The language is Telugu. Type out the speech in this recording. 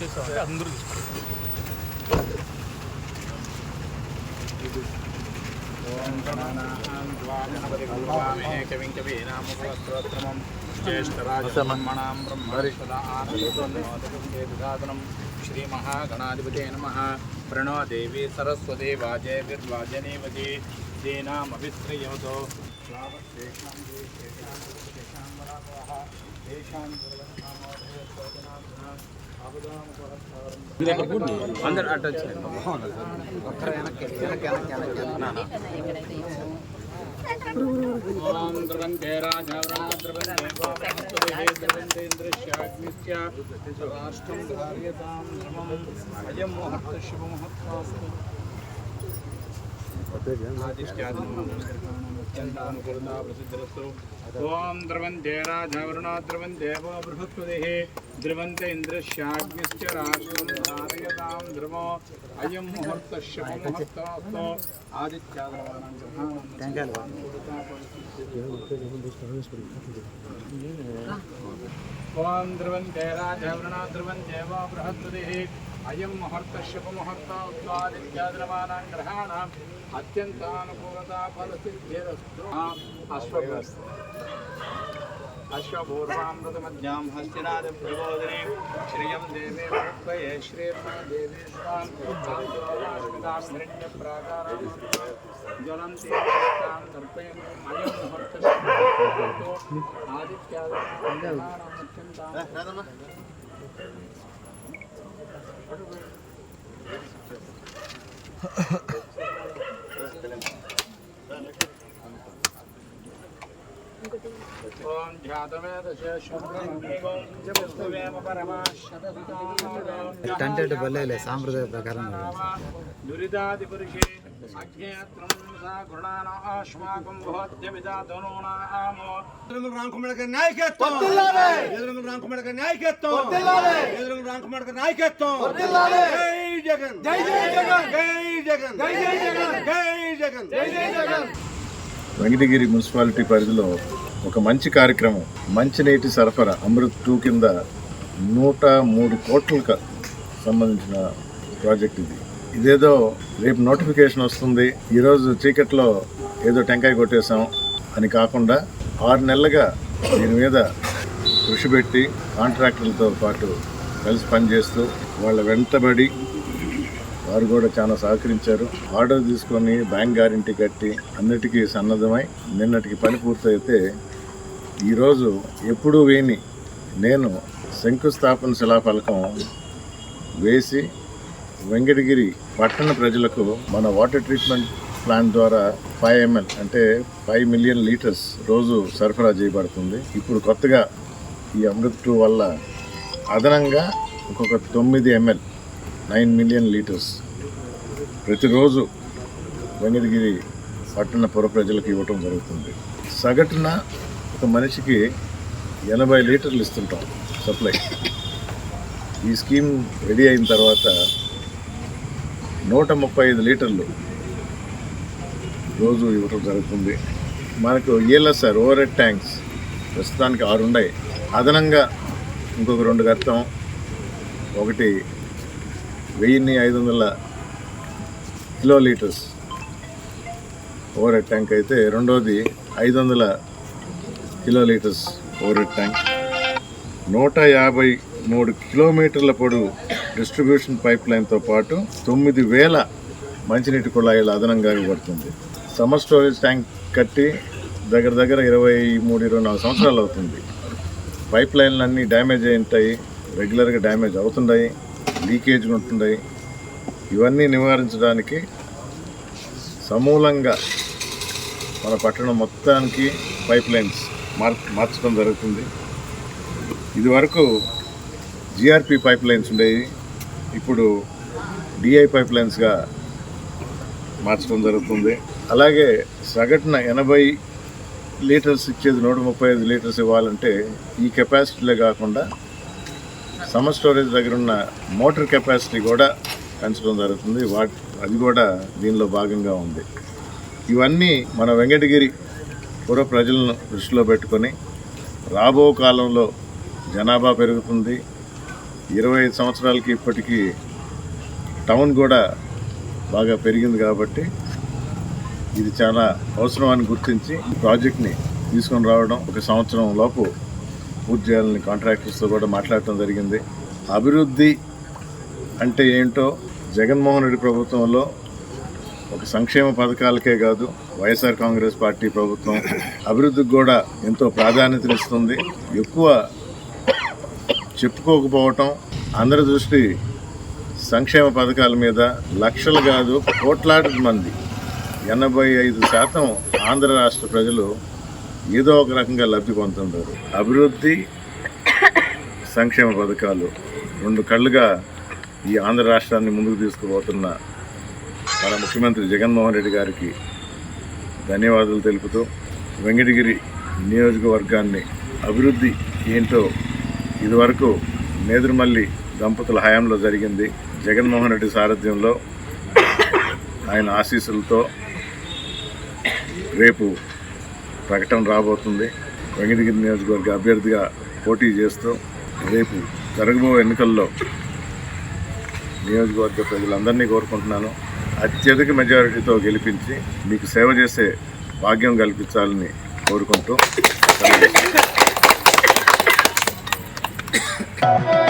చేసామంటే అందరూ తీసుకుంటారు జ్యేష్ఠరాజమణాం బ్రహ్మణం శ్రీ మహాగణాధిపతే నమ ప్రణో దేవి సరస్వతి వాజేర్వాజనేవతి దేనామభిశ్రయవతో అందరు అటచ్ ఓం ద్రవంతే अत्यन्तानुकूलता प्रसिद्धिरस्तु ॐ द्रवन्ते राजवरुणा द्रवन्देवो बृहस्पतिः द्रवन्त इन्द्रश्याग्निश्च राष्ट्रं धारयतां ध्रुवो अयं मुहूर्तः शुभमुहूर्तोऽस्तु आदित्यादरवाणां ग्रहाणां ॐ द्रवन्ते राजवरुणा द्रवन्देवो बृहस्पतिः अयम मुहूर्त शुभ मुहूर्त ग्रहाणाम् अत्यन्तानुकूलताफलसिद्धिरस्तु अश्वभ्यस्तु अश्वभूर्वामृतमध्यां श्रियं देवे भक्तये श्रीर्मा ज्वलन्ति आदित्यादि ॐ ध्यातमेतशेषुक्रमं परमाशतसुतां साम्प्रदायप्रकारेण दुरितादिपुरुषे రామకుమార్ గారి నాయకత్వం. ఎదురుంగల రామకుమార్ గారి నాయకత్వం. ఎదురుంగల రామకుమార్ గారి నాయకత్వం. జై జగన్. జై జై జగన్. జై జగన్. జై జై జగన్. జై జగన్. జై జై జగన్. వెంకటగిరి మున్సిపాలిటీ పరిధిలో ఒక మంచి కార్యక్రమం మంచినీటి సరఫరా అమృత్ టూ కింద నూట మూడు కోట్లకు సంబంధించిన ప్రాజెక్ట్ ఇది. ఇదేదో రేపు నోటిఫికేషన్ వస్తుంది. ఈరోజు చీకట్లో ఏదో టెంకాయ కొట్టేశాం అని కాకుండా ఆరు నెలలుగా దీని మీద కృషి పెట్టి కాంట్రాక్టర్లతో పాటు కలిసి పనిచేస్తూ వాళ్ళ వెంటబడి వారు కూడా చాలా సహకరించారు. ఆర్డర్ తీసుకొని బ్యాంక్ గ్యారంటీ కట్టి అన్నిటికీ సన్నద్ధమై నిన్నటికి పని పూర్తయితే ఈరోజు ఎప్పుడూ వేని నేను శంకుస్థాపన శిలాఫలకం వేసి వెంకటగిరి పట్టణ ప్రజలకు మన వాటర్ ట్రీట్మెంట్ ప్లాంట్ ద్వారా ఫైవ్ ఎంఎల్ అంటే ఫైవ్ మిలియన్ లీటర్స్ రోజు సరఫరా చేయబడుతుంది. ఇప్పుడు కొత్తగా ఈ అమృత్ టూ వల్ల అదనంగా ఇంకొక తొమ్మిది ఎంఎల్ నైన్ మిలియన్ లీటర్స్ ప్రతిరోజు వెంకటగిరి పట్టణ పుర ప్రజలకు ఇవ్వటం జరుగుతుంది. సగటున ఒక మనిషికి ఎనభై లీటర్లు ఇస్తుంటాం సప్లై. ఈ స్కీమ్ రెడీ అయిన తర్వాత నూట ముప్పై ఐదు లీటర్లు రోజు ఇవ్వటం జరుగుతుంది. మనకు ఈఎల్ఎస్ఆర్ ఓవర్ హెడ్ ట్యాంక్స్ ప్రస్తుతానికి ఆరు ఉన్నాయి. అదనంగా ఇంకొక రెండు కడతాం. ఒకటి వెయ్యిన్ని ఐదు వందల kilo litres overhead tank అయితే రెండోది ఐదు వందల kilo litres overhead tank. నూట యాభై మూడు కిలోమీటర్ల పొడవు డిస్ట్రిబ్యూషన్ పైప్ లైన్తో పాటు తొమ్మిది వేల మంచినీటి కుళాయిలు అదనంగా ఇవ్వబడుతుంది. సమ్మర్ స్టోరేజ్ ట్యాంక్ కట్టి దగ్గర దగ్గర ఇరవై మూడు ఇరవై నాలుగు సంవత్సరాలు అవుతుంది. పైప్ లైన్లు అన్నీ డ్యామేజ్ అయి ఉంటాయి. రెగ్యులర్గా డ్యామేజ్ అవుతున్నాయి లీకేజ్ ఉంటున్నాయి ఇవన్నీ నివారించడానికి సమూలంగా మన పట్టణం మొత్తానికి పైప్ లైన్స్ మార్ మార్చడం జరుగుతుంది. ఇది వరకు జిఆర్పి పైప్ లైన్స్ ఉండేవి. ఇప్పుడు డిఐ పైప్ లైన్స్గా మార్చడం జరుగుతుంది. అలాగే సగటున ఎనభై లీటర్స్ ఇచ్చేది నూట ముప్పై ఐదు లీటర్స్ ఇవ్వాలంటే ఈ కెపాసిటీలే కాకుండా సమ్మర్ స్టోరేజ్ దగ్గర ఉన్న మోటార్ కెపాసిటీ కూడా పెంచడం జరుగుతుంది. వాట్ అది కూడా దీనిలో భాగంగా ఉంది. ఇవన్నీ మన వెంకటగిరి పూర్వ ప్రజలను దృష్టిలో పెట్టుకొని రాబో కాలంలో జనాభా పెరుగుతుంది. ఇరవై ఐదు సంవత్సరాలకి ఇప్పటికీ టౌన్ కూడా బాగా పెరిగింది కాబట్టి ఇది చాలా అవసరం అని గుర్తించి ఈ ప్రాజెక్ట్ని తీసుకొని రావడం ఒక సంవత్సరం లోపు పూర్తి చేయాలని కాంట్రాక్టర్స్తో కూడా మాట్లాడటం జరిగింది. అభివృద్ధి అంటే ఏంటో జగన్మోహన్ రెడ్డి ప్రభుత్వంలో ఒక సంక్షేమ పథకాలకే కాదు వైఎస్ఆర్ కాంగ్రెస్ పార్టీ ప్రభుత్వం అభివృద్ధికి కూడా ఎంతో ప్రాధాన్యతనిస్తుంది. ఎక్కువ చెప్పుకోకపోవటం అందరి దృష్టి సంక్షేమ పథకాల మీద లక్షలు కాదు కోట్లాది మంది. ఎనభై ఐదు శాతం ఆంధ్ర రాష్ట్ర ప్రజలు ఏదో ఒక రకంగా లబ్ధి పొందుతున్నారు అభివృద్ధి సంక్షేమ పథకాలు రెండు కళ్ళుగా ఈ ఆంధ్ర రాష్ట్రాన్ని ముందుకు తీసుకుపోతున్న మన ముఖ్యమంత్రి జగన్మోహన్ రెడ్డి గారికి ధన్యవాదాలు తెలుపుతూ వెంకటగిరి నియోజకవర్గాన్ని అభివృద్ధి ఏంటో ఇదివరకు నేదురుమల్లి దంపతుల హయాంలో జరిగింది. జగన్మోహన్ రెడ్డి సారథ్యంలో ఆయన ఆశీస్సులతో రేపు ప్రకటన రాబోతుంది. వెంకటగిరి నియోజకవర్గ అభ్యర్థిగా పోటీ చేస్తూ రేపు జరగబో ఎన్నికల్లో నియోజకవర్గ ప్రజలందరినీ కోరుకుంటున్నాను. అత్యధిక మెజారిటీతో గెలిపించి మీకు సేవ చేసే భాగ్యం కల్పించాలని కోరుకుంటూ Thank you.